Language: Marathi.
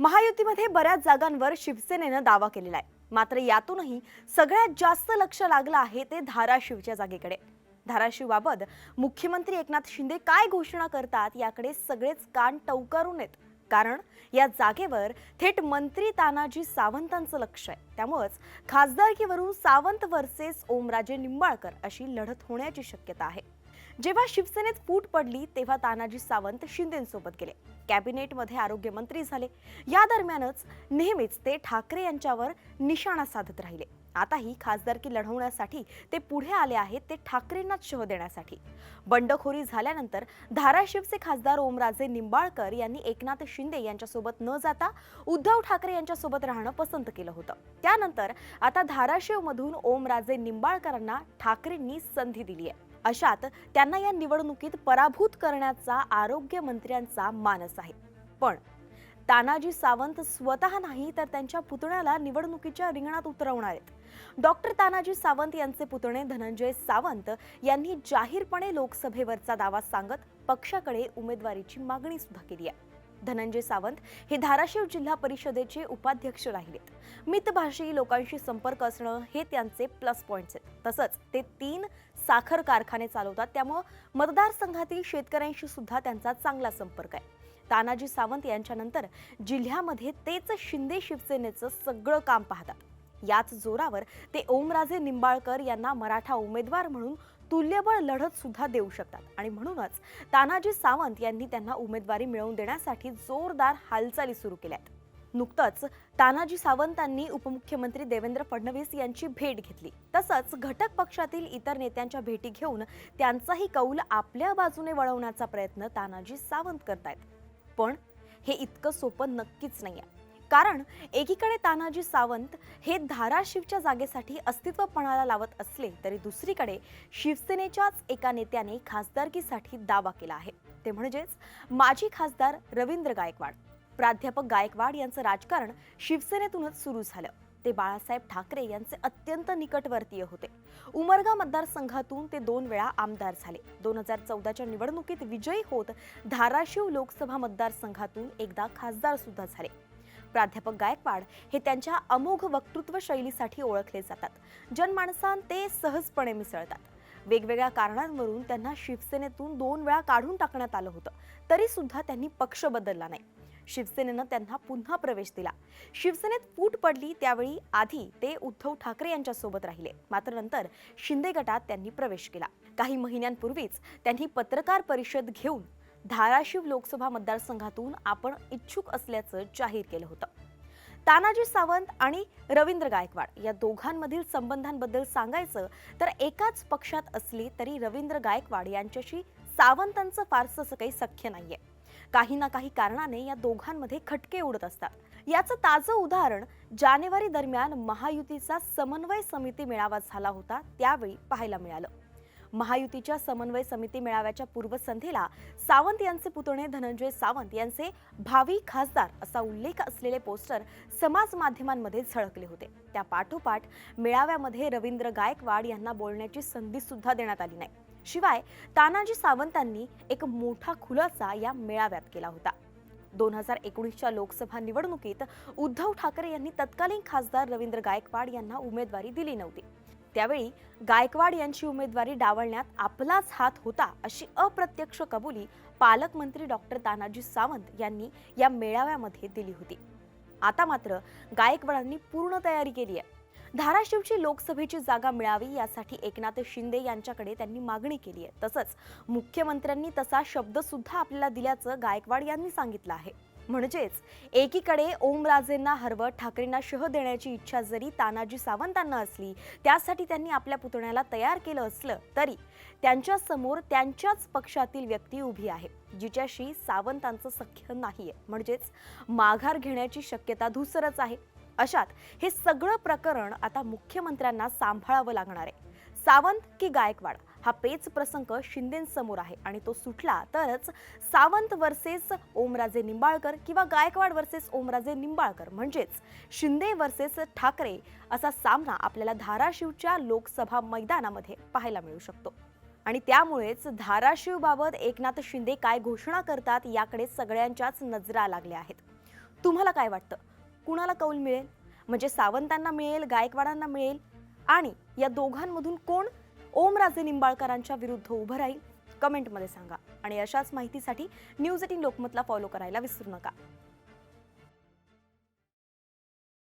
महायुतीमध्ये बऱ्याच जागांवर शिवसेनेनं दावा केलेला आहे. मात्र यातूनही सगळ्यात जास्त लक्ष लागलं आहे ते धाराशिवच्या जागेकडे. धाराशिवबाबत मुख्यमंत्री एकनाथ शिंदे काय घोषणा करतात याकडे सगळेच कान टवकारून येत कारण या जागेवर थेट मंत्री तानाजी सावंतांचं लक्ष आहे. त्यामुळंच खासदारकीवरून सावंत वर्सेस ओमराजे निंबाळकर अशी लढत होण्याची शक्यता आहे. जेव्हा शिवसेनेत फूट पडली तेव्हा तानाजी सावंत शिंदेसोबत गेले. कॅबिनेटमध्ये आरोग्यमंत्री झाले. या दरम्यानच नेहमीच ते ठाकरे यांच्यावर निशाणा साधत राहिले. आताही खासदारकी लढवण्यासाठी ते पुढे आले आहेत ते ठाकरेंनाच शह देण्यासाठी. बंडखोरी झाल्यानंतर धाराशिवचे खासदार ओमराजे निंबाळकर यांनी एकनाथ शिंदे यांच्यासोबत न जाता उद्धव ठाकरे यांच्यासोबत राहणं पसंत केलं होतं. त्यानंतर आता धाराशिवमधून ओमराजे निंबाळकरांना ठाकरेंनी संधी दिली आहे अशात त्यांना या निवडणुकीत पराभूत करण्याचा आरोग्यमंत्र्यांचा मानस आहे. पण तानाजी सावंत स्वतः नाही तर त्यांच्या पुतण्याला निवडणुकीच्या रिंगणात उतरवणार आहेत. डॉक्टर तानाजी सावंत यांचे पुतणे धनंजय सावंत यांनी जाहीरपणे लोकसभेवरचा दावा सांगत पक्षाकडे उमेदवारीची मागणी सुद्धा केली आहे. धनंजय सावंत हे धाराशिव जिल्हा परिषदेचे उपाध्यक्ष राहिलेत. मितभाषी लोकांशी संपर्क असणं हे त्यांचे प्लस पॉइंट्स आहेत. तसंच ते तीन साखर कारखाने चालवतात. त्यामुळं मतदारसंघातील शेतकऱ्यांशी सुद्धा त्यांचा चांगला संपर्क आहे. तानाजी सावंत यांच्यानंतर जिल्ह्यामध्ये तेच शिंदे शिवसेनेचं सगळं काम पाहतात. याच जोरावर ते ओमराजे निंबाळकर यांना मराठा उमेदवार म्हणून तुल्यबळ लढत सुद्धा देऊ शकतात. आणि म्हणूनच तानाजी सावंत यांनी त्यांना उमेदवारी मिळवून देण्यासाठी जोरदार हालचाली सुरू केल्या आहेत नुकतंच तानाजी सावंतांनी उपमुख्यमंत्री देवेंद्र फडणवीस यांची भेट घेतली. तसंच घटक पक्षातील इतर नेत्यांच्या भेटी घेऊन त्यांचाही कौल आपल्या बाजूने वळवण्याचा प्रयत्न तानाजी सावंत करतायत. पण हे इतकं सोपं नक्कीच नाही आहे कारण एकीकडे तानाजी सावंत हे धाराशिवच्या जागेसाठी अस्तित्व पणाला लावत असले तरी दुसरीकडे शिवसेनेच्याच एका नेत्याने खासदारकीसाठी दावा केला आहे. ते म्हणजेच माजी खासदार रवींद्र गायकवाड. प्राध्यापक गायकवाड यांचं राजकारण शिवसेनेतूनच सुरू झालं. ते बाळासाहेब ठाकरे यांचे अत्यंत निकटवर्तीय होते. उमरगा मतदारसंघातून ते दोन वेळा आमदार झाले. दोन हजार चौदाच्या निवडणुकीत विजयी होत धाराशिव लोकसभा मतदारसंघातून एकदा खासदार सुद्धा झाले. प्राध्यापक गायकवाड हे त्यांच्या अमोघ वक्तृत्व शैलीसाठी ओळखले जातात. जनमानसांत ते सहजपणे मिसळतात. वेगवेगळ्या कारणांवरून त्यांना शिवसेनेतून दोन वेळा काढून टाकण्यात आलं होतं. तरी सुद्धा त्यांनी पक्ष बदलला नाही. शिवसेनेनं त्यांना पुन्हा प्रवेश दिला. शिवसेनेत फूट पडली त्यावेळी आधी ते उद्धव ठाकरे यांच्यासोबत राहिले. मात्र नंतर शिंदे गटात त्यांनी प्रवेश केला. काही महिन्यांपूर्वीच त्यांनी पत्रकार परिषद घेऊन धाराशिव लोकसभा मतदारसंघातून आपण इच्छुक असल्याचं जाहीर केलं होतं. तानाजी सावंत आणि रवींद्र गायकवाड या दोघांमधील संबंधांबद्दल सांगायचं तर एकाच पक्षात असली तरी रवींद्र गायकवाड यांच्याशी सावंतांचं फारसं काही सख्य नाहीये. काही ना काही कारणाने या दोघांमध्ये खटके उडत असतात. याचं ताजं उदाहरण जानेवारी दरम्यान महायुतीचा समन्वय समिती मेळावा झाला होता त्यावेळी पाहायला मिळालं. महायुतीच्या समन्वय समिती मेळाव्याच्या पूर्वसंध्येला सावंत यांचे पुतणे धनंजय सावंत यांचे भावी खासदार असा उल्लेख असलेले पोस्टर समाज माध्यमांमध्ये झळकले होते. त्या पाठोपाठ मेळाव्यामध्ये रवींद्र गायकवाड यांना बोलण्याची संधी सुद्धा देण्यात आली नाही. शिवाय तानाजी सावंतांनी एक मोठा खुलासा या मेळाव्यात केला होता. दोन हजार एकोणीसच्या लोकसभा निवडणुकीत उद्धव ठाकरे यांनी तत्कालीन खासदार रवींद्र गायकवाड यांना उमेदवारी दिली नव्हती. त्यावेळी गायकवाड यांची उमेदवारी डावलण्यात आपलाच हात होता अशी अप्रत्यक्ष कबुली पालकमंत्री डॉक्टर तानाजी सावंत यांनी या मेळाव्यामध्ये दिली होती. आता मात्र गायकवाडांनी पूर्ण तयारी केली आहे. धाराशिवची लोकसभेची जागा मिळावी यासाठी एकनाथ शिंदे यांच्याकडे त्यांनी मागणी केली आहे. तसंच मुख्यमंत्र्यांनी तसा शब्दसुद्धा आपल्याला दिल्याचं गायकवाड यांनी सांगितलं आहे. म्हणजेच एकीकडे ओमराजेंना हरवत ठाकरेंना शह देण्याची इच्छा जरी तानाजी सावंतांना असली त्यासाठी त्यांनी आपल्या पुतण्याला तयार केलं असलं तरी त्यांच्यासमोर त्यांच्याच पक्षातील व्यक्ती उभी आहे जिच्याशी सावंतांचं सख्य नाहीये. म्हणजेच माघार घेण्याची शक्यता धुसरच आहे. अशात हे सगळं प्रकरण आता मुख्यमंत्र्यांना सांभाळावं लागणार आहे. सावंत की गायकवाड? हा पेच प्रसंग शिंदेसमोर आहे आणि तो सुटला तरच सावंत वर्सेस ओमराजे निंबाळकर किंवा गायकवाड वर्सेस ओमराजे निंबाळकर. म्हणजेच शिंदे वर्सेस ठाकरे असा सामना आपल्याला धाराशिवच्या लोकसभा मैदानामध्ये पाहायला मिळू शकतो. आणि त्यामुळेच धाराशिवबाबत एकनाथ शिंदे काय घोषणा करतात याकडे सगळ्यांच्याच नजरा लागल्या आहेत. तुम्हाला काय वाटतं? कुणाला कौल मिळेल? म्हणजे सावंतांना मिळेल गायकवाडांना मिळेल? आणि या दोघांमधून कोण ओमराजे निंबाळकरांच्या विरुद्ध उभं राहील. कमेंटमध्ये सांगा आणि अशाच माहितीसाठी न्यूज एटीन लोकमतला फॉलो करायला विसरू नका.